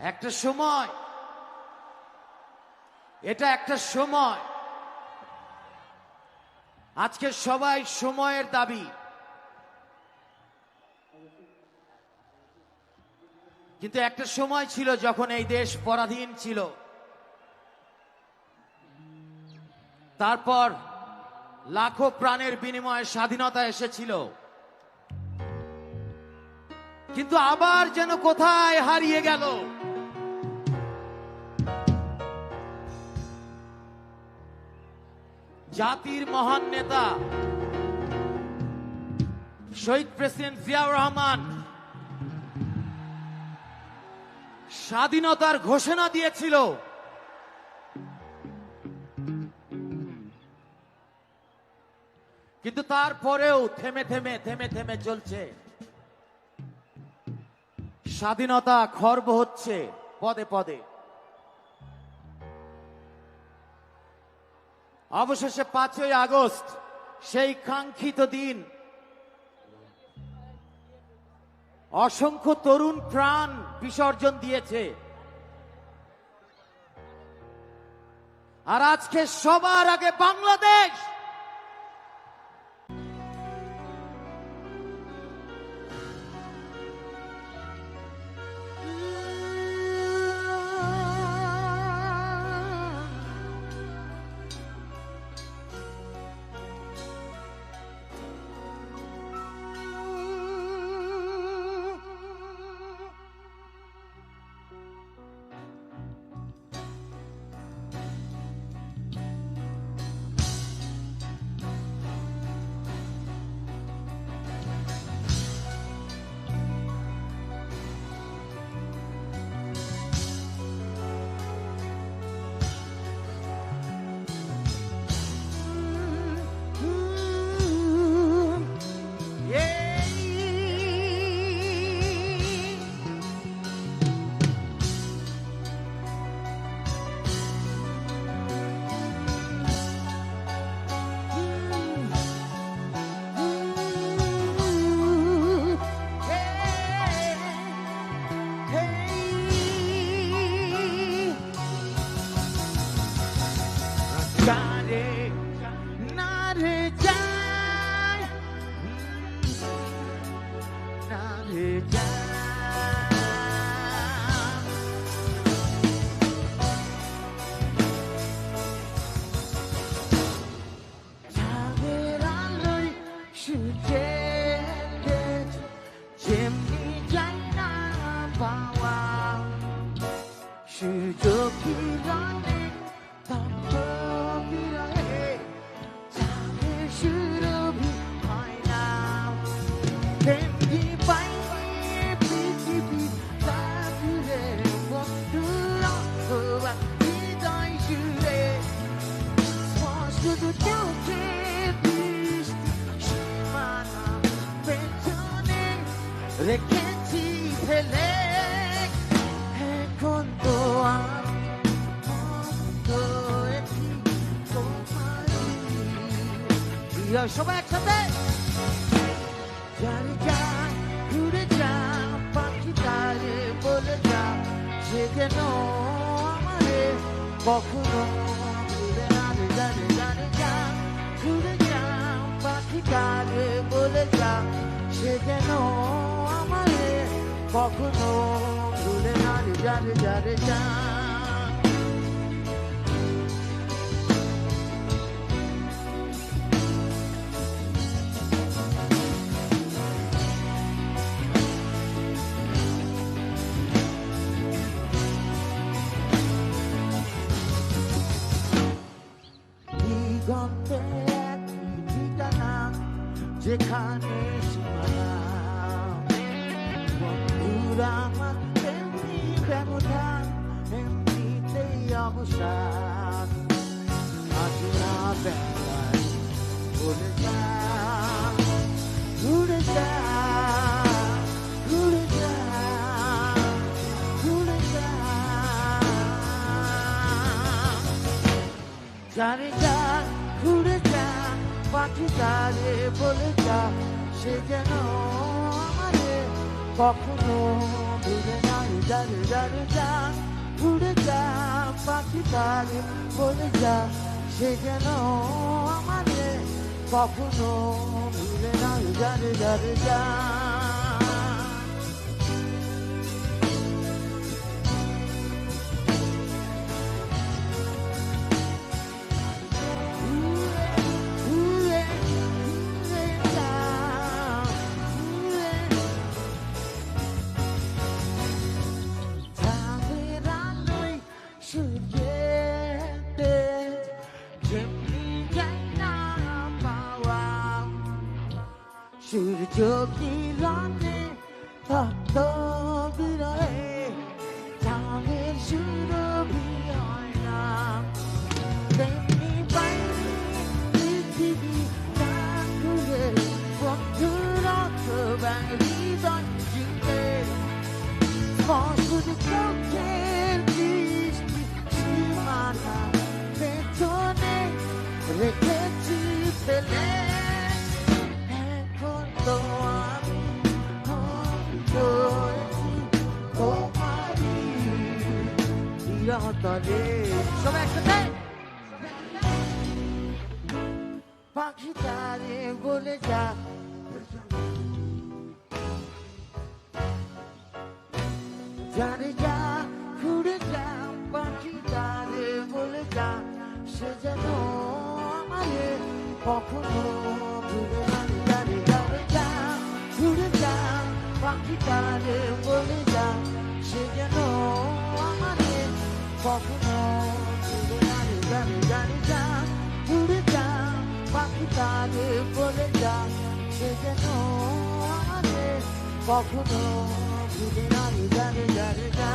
একটা সময়। এটা একটা সময়। আজকে সবাই সময়ের দাবি। কিন্তু একটা সময় ছিল যখন এই দেশ পরাধীন ছিল। তারপর লাখো প্রাণের বিনিময়ে স্বাধীনতা এসেছিল। কিন্তু আবার যেন কোথায় হারিয়ে গেল। জাতির মহান নেতা, শহীদ প্রেসিডেন্ট জিয়াউর রহমান, স্বাধীনতার ঘোষণা দিয়েছিল। কিন্তু তারপরেও থেমে থেমে থেমে থেমে চলছে। স্বাধীনতা খর্ব হচ্ছে পদে পদে। অবশেষে পাঁচই আগস্ট, সেই কাঙ্ক্ষিত দিন। অসংখ্য তরুণ প্রাণ বিসর্জন দিয়েছে। আর আজকে সবার আগে বাংলাদেশ! না রে যায় না রে যায় সবাই একসাথে যারে যা ঘুরে যা পাখি তারে বলে যা সে যেন আমারে কখনো বলে যা সে যেন আমারে কখনো ভুলে না রে জানে জানে যা যেখানে বন্ধুরা আমার তেমনি ব্যবধান, এমনিতেই অবসান। আজ না বেলায় ভুলে যা ঘুরে যা ঘুরে যা ঘুরে যা। জানে তারে বলে যা, সে যেন আমারে কখনো ভুলে নাই। রে যা রে যা উড়ে যা পাখি তারে বলে যা, সে যেন আমারে কখনো ভুলে নাই। রে যা যা। সূর্য কিরণে ভক্ত বিরহে চাঁদের সুরভি পাখি তারে জানে যা। ঘুরে যা পাখি বলে যা। সে যেন আমারে কখনো ভুলে না জানে যাবে যা ঘুরে যা, পাখি বলে যা। সে যেন আমারে কখনো ভুলে না জানে জানে যা তারে বলে যা সে যেন কখনো ভুলে না রে জানে জানে যা